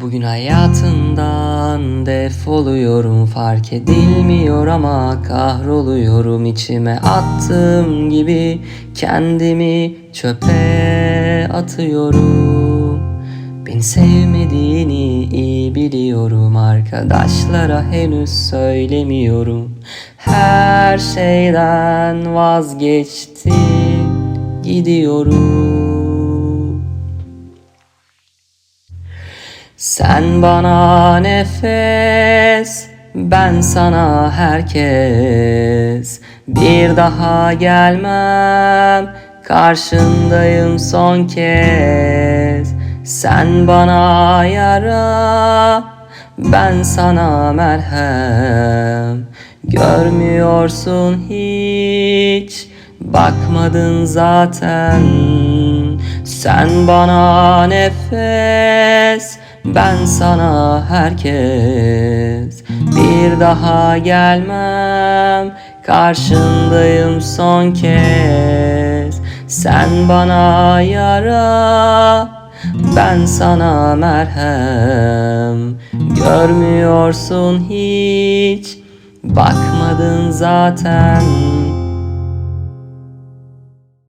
Bugün hayatından defoluyorum fark edilmiyor ama kahroluyorum. İçime attığım gibi kendimi çöpe atıyorum. Beni sevmediğini iyi biliyorum arkadaşlara henüz söylemiyorum. Her şeyden vazgeçtim gidiyorum sen bana nefes, ben sana herkes. Bir daha gelmem, karşındayım son kez. Sen bana yara, ben sana merhem. Görmüyorsun hiç, bakmadın zaten. Sen bana nefes, ben sana herkes Bir daha gelmem. Karşındayım son kez. Sen bana yara Ben sana merhem. Görmüyorsun hiç Bakmadın zaten